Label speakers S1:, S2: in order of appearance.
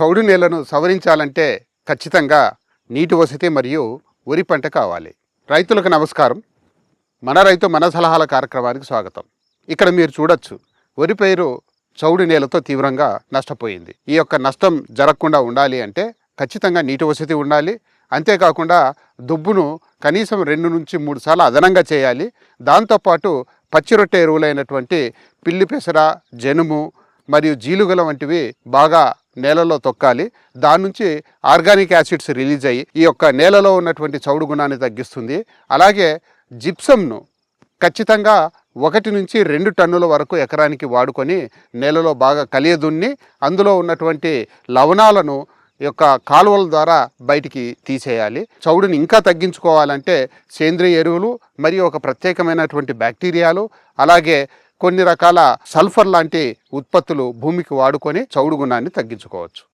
S1: చౌడు నేలను సవరించాలంటే ఖచ్చితంగా నీటి వసతి మరియు వరి పంట కావాలి. రైతులకు నమస్కారం. మన రైతు మన సలహాల కార్యక్రమానికి స్వాగతం. ఇక్కడ మీరు చూడొచ్చు వరి పైరు చౌడు నేలతో తీవ్రంగా నష్టపోయింది. ఈ యొక్క నష్టం జరగకుండా ఉండాలి అంటే ఖచ్చితంగా నీటి వసతి ఉండాలి. అంతేకాకుండా దుబ్బును కనీసం రెండు నుంచి మూడు సార్లు అదనంగా చేయాలి. దాంతోపాటు పచ్చి రొట్టె ఎరువులైనటువంటి పిల్లి పెసర జనుము మరియు జీలుగల వంటివి బాగా నేలలో తొక్కాలి. దాని నుంచి ఆర్గానిక్ యాసిడ్స్ రిలీజ్ అయ్యి ఈ యొక్క నేలలో ఉన్నటువంటి చౌడు గుణాన్ని తగ్గిస్తుంది. అలాగే జిప్సమ్ను ఖచ్చితంగా ఒకటి నుంచి రెండు టన్నుల వరకు ఎకరానికి వాడుకొని నేలలో బాగా కలియదున్ని అందులో ఉన్నటువంటి లవణాలను యొక్క కాలువల ద్వారా బయటికి తీసేయాలి. చౌడుని ఇంకా తగ్గించుకోవాలంటే సేంద్రియ ఎరువులు మరియు ఒక ప్రత్యేకమైనటువంటి బ్యాక్టీరియాలు అలాగే కొన్ని రకాల సల్ఫర్ లాంటి ఉత్పత్తులు భూమికి వాడుకొని చౌడు గుణాన్ని తగ్గించుకోవచ్చు.